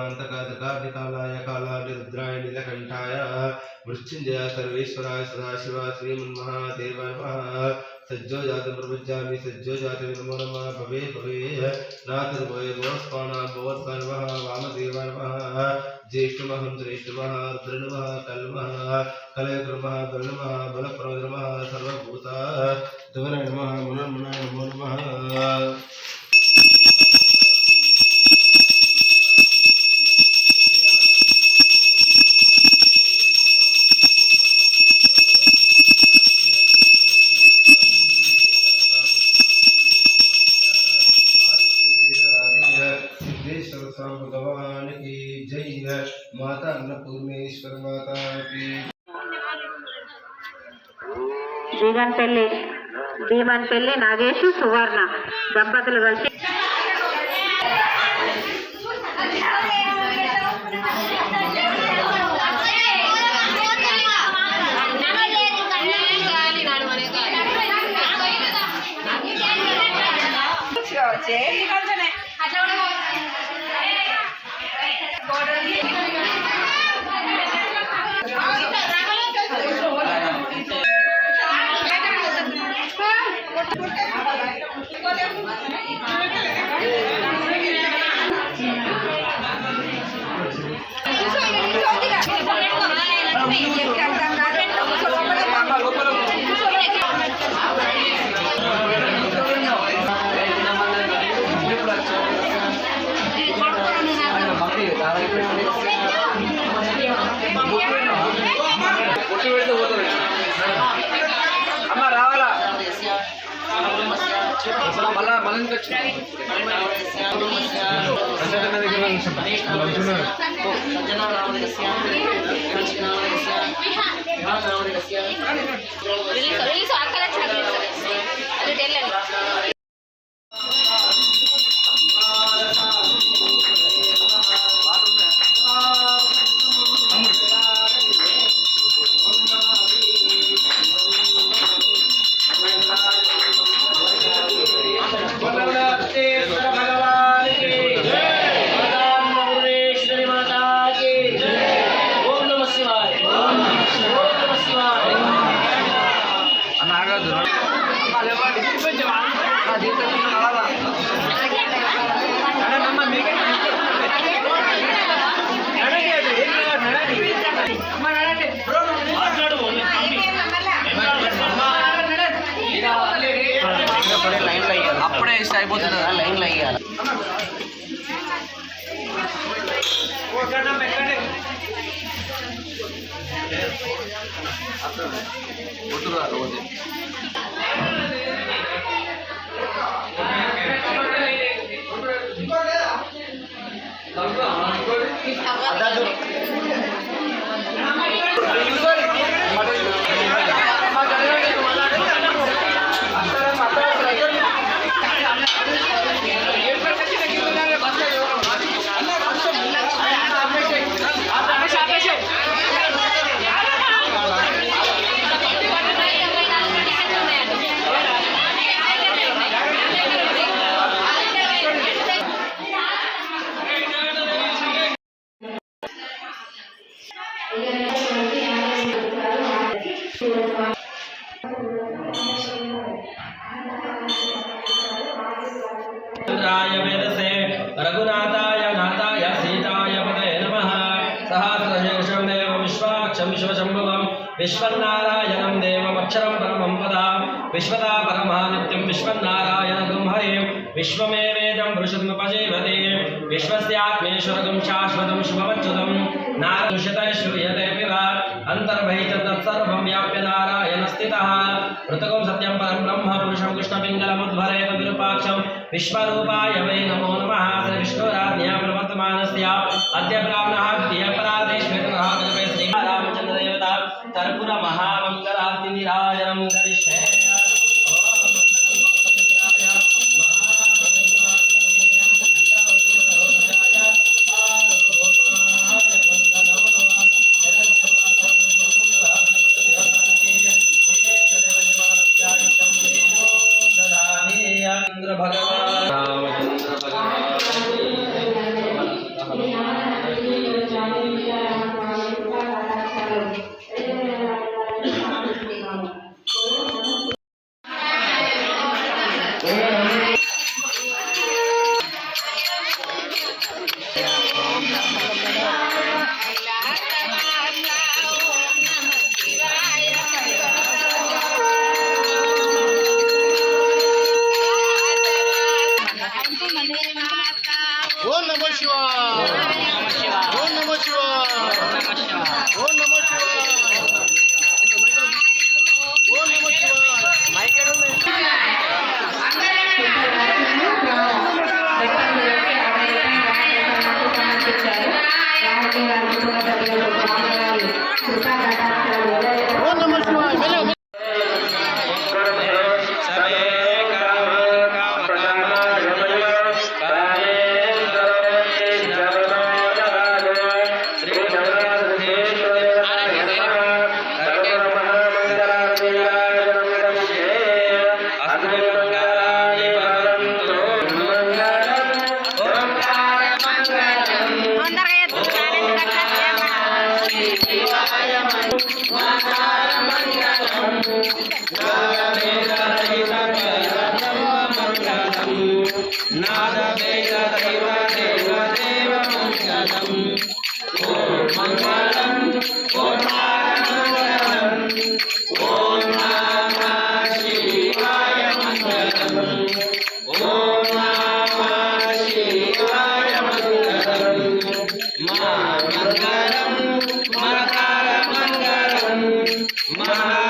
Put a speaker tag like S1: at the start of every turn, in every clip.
S1: धर्मकार प्रान्तकालिकालाय कालाय रुद्राय नीलकण्ठाय, मृत्युञ्जय सर्वेश्वराय सदाशिवाय, श्रीमन्महादेवाय नमः। सज्जो जातं प्रपञ्चामि सज्जो जातं नमो भवे भवे नाथर्भवे भवस्पाणां भवत्पर्वः वामदेवाय नमः। ज्येष्ठमहं श्रेष्ठमः रुद्रनमः, कल्मः कलयक्रमः नमः।
S2: పెళ్ళి నాగేష్ సువర్ణ. దంపతులు కలిసి
S3: అమ్మ మళ్ళా మళ్ళీ వచ్చి అన్న కదా లైన్లో అయ్యాలి వద్దురా
S4: विश्वमेवेदं वृषदमुपजीवते विश्वस्यात्मेश्वरगं शाश्वतं शुभवच्युतं नारदुषत श्रूयते पिब ब्रह्म विश्वरूपाय वै नमो नमः। श्रीविष्णुराज्ञा प्रवर्तमानस्य अद्य ब्राह्मणः మంగళం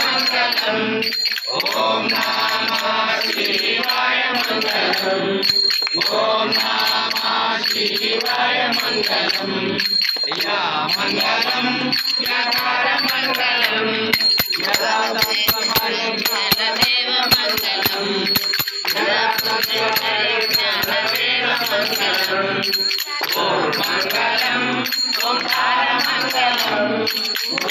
S4: మంగళం ఓం నమః శివాయ మంగళం ఓం నమః శివాయ మంగళం యా మంగళం యకార మంగళం యదా యదా జ్ఞానదేవ మంగళం ఓం మంగళం ఓంకార మంగళం.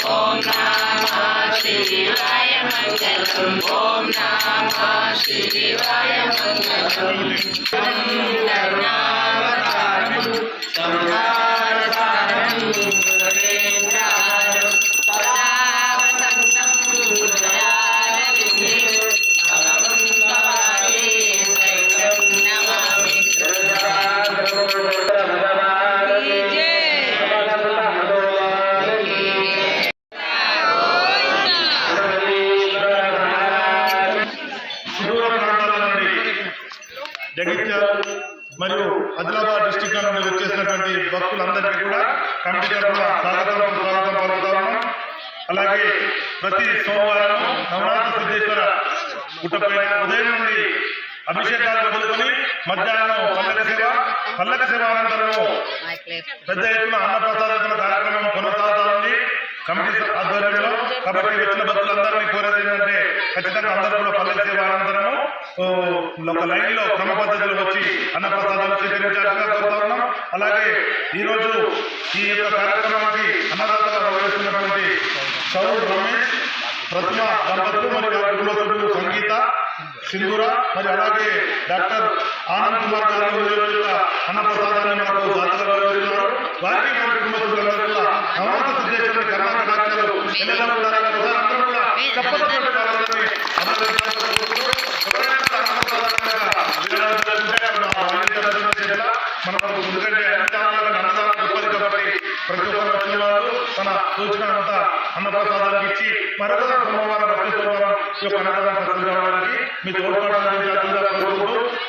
S4: ఓం నమః శివాయ మంగళం. ఓం నమః శివాయ మంగళం. కరుణావతారం సంహారసారం
S5: జగిత్యాల మరియు ఆదిలాబాద్ డిస్టిక్ నుండి వచ్చేసినటువంటి భక్తులందరికీ కూడా కమిటీ తరఫున స్వాగతం స్వాగతం పలుకుతాము అలాగే ప్రతి సోమవారం నవరాత్రి సిద్ధేశ్వర పుట్టపైన ఉదయం నుండి అభిషేకాలు మొదలుకొని మధ్యాహ్నం పల్లక సేవ పల్లక సేవ అనంతరము పెద్ద ఎత్తున అన్నప్రసాదన కార్యక్రమం కొనసాగుతా ఉంది. కమిటీ ఆధ్వర్యంలో కాబట్టి వచ్చిన భక్తులందరినీ కోరేది ఏంటంటే ఖచ్చితంగా అందరూ కూడా పల్లె సేవ అనంతరము ఒక లైన్లో క్రమ పద్ధతిలో వచ్చి అన్నప్రసాదాలు స్వీకరించాలని కోరుతా ఉన్నాం. అలాగే ఈరోజు ఈ యొక్క కార్యక్రమానికి అన్నదాతగా వహిస్తున్నటువంటి సౌర్ రమేష్ ప్రతిమ దంపతులు మరియు కుటుంబ సభ్యులు సంగీత సింధూర మరి అలాగే డాక్టర్ ఆనంద్ కుమార్ గారు ఈ రోజు మాకు దాతలుగా వ్యవహరిస్తున్నారు వారికి మన కుటుంబ సభ్యులందరూ కూడా నవరాత్రి సిద్ధేశ్వరుని కర్ణాటకాలు అందరూ కూడా చెప్పకపోతే వాళ్ళని అభినందించాలని ఎందుకంటే అన్నదానం కాబట్టి ప్రతి ఒక్కరు వచ్చిన వారు తన సూచనంత అన్నప్రసాదానికి ఇచ్చి మరొక సోమవారం ప్రతి యొక్క అన్నదానం సక్సెస్ కావడానికి మీ తోడ్పడాలని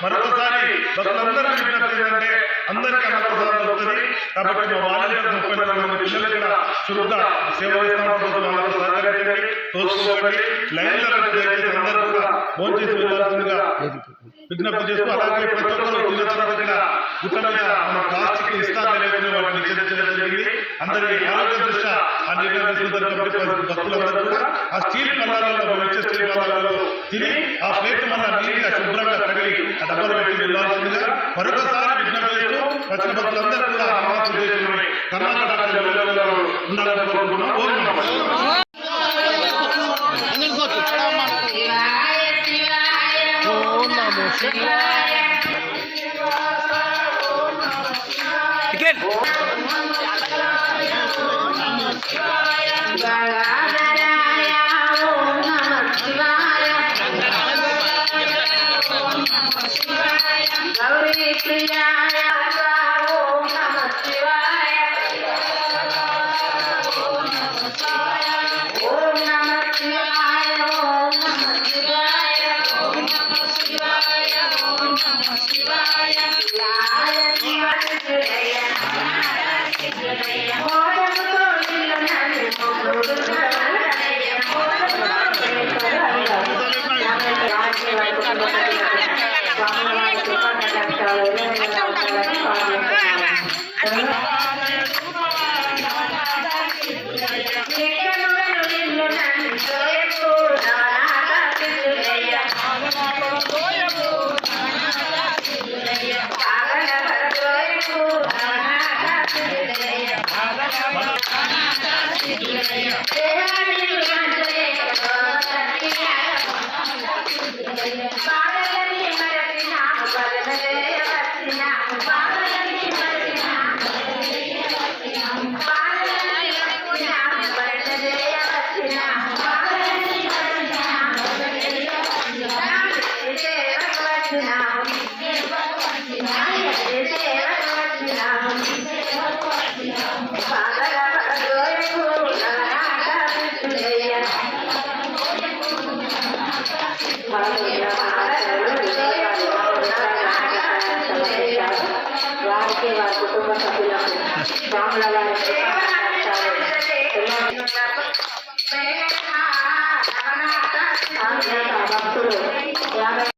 S5: మరొకసారి భక్తులందరూ విజ్ఞప్తి ఏంటంటే అందరికీ అన్నప్రసాదం దొరుకుతుంది కాబట్టి మా వాలంటీర్ ముప్పై నాలుగు మంది పిల్లలు ఇక్కడ శుద్ధ సేవ వాళ్ళకు సహకరించండి. తోసుకోకండి లైన్లో దయచేసి అందరూ కూడా ఫోన్ వెళ్ళాల్సిందిగా విజ్ఞప్తి చేస్తూ అలాగే ప్రతి ఒక్కరు తిన్న తర్వాత ఇక్కడ మీద మన ప్లాస్టిక్ ఇస్తాను లేకుండా వాటిని నిషేధించడం జరిగింది. అందరి ఆరోగ్య దృష్ట్యా ఆ నిర్ణయం భక్తులందరూ కూడా ఆ స్టీల్ పల్లాలలో మనం స్టీల్ తిని ఆ ప్లేట్ మన నీటిగా శుభ్రంగా కడిగి ఆ డబ్బులు పెట్టి వెళ్ళాల్సిందిగా మరొకసారి విజ్ఞప్తి చేస్తూ వచ్చిన భక్తులందరూ కూడా కర్ణాటక ఉండాలని
S4: Değerli బామల వారి భక్తులు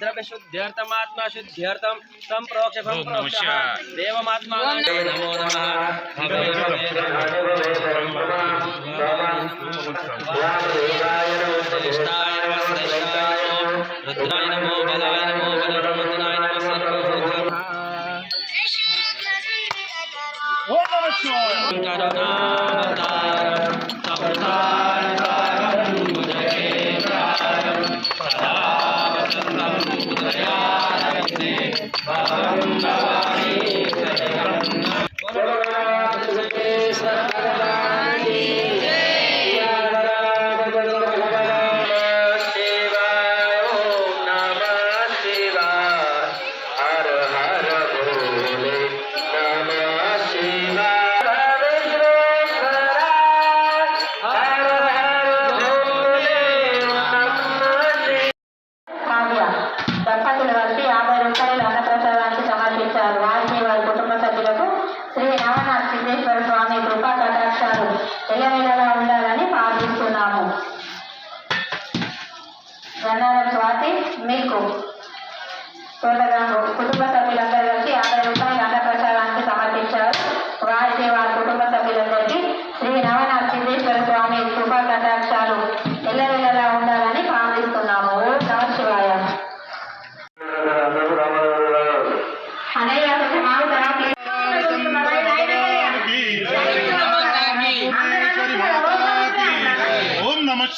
S4: द्रव्यशुद्ध्यर्थमात्मा शुद्ध्यर्थम तम प्रोक्ष देवमात्मा नमो नमः ओम नमः शिवाय।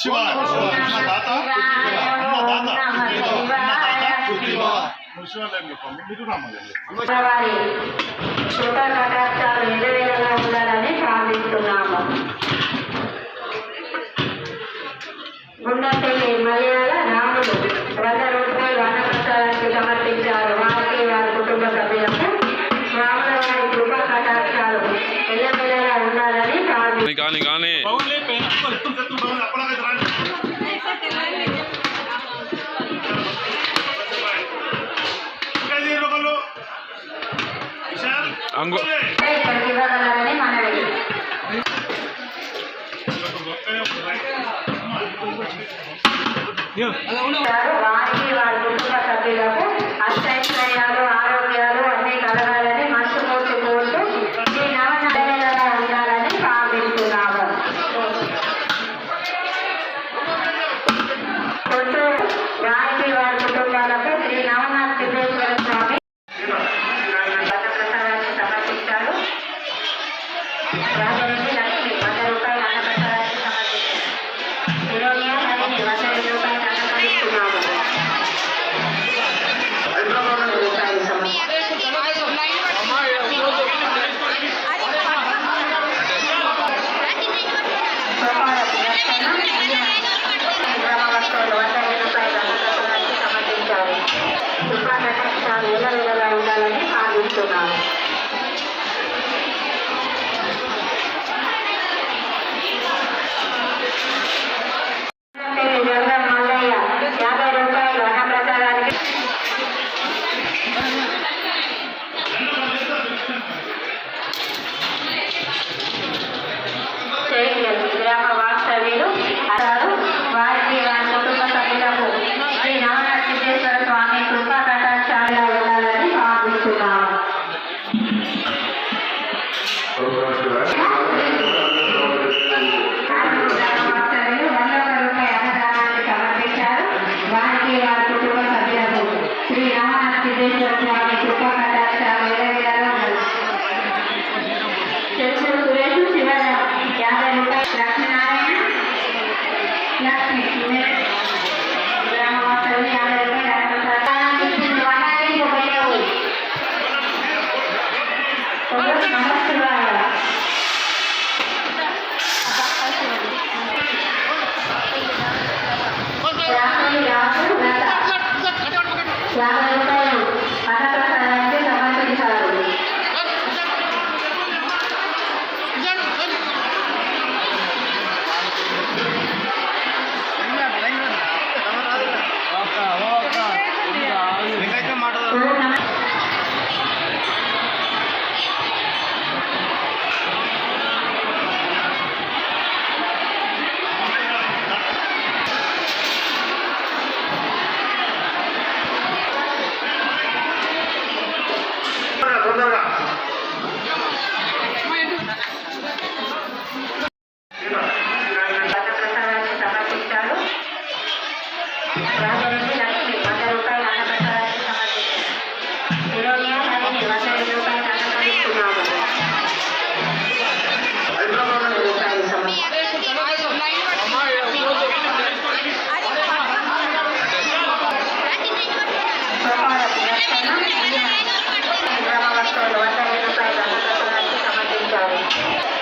S4: शिवाय अन्नदाता अन्नदाता ఉండాలని ప్రార్థిస్తున్నాము ఉన్నతని మలయాళ రాముడు వంద రూపాయలు అన్నకష్టాలకు సమర్పించారు
S5: అంగు.
S4: వారికి వారి కుటుంబ సభ్యులకు అష్టైశ్వర్యాలు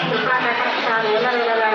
S2: Terima kasih.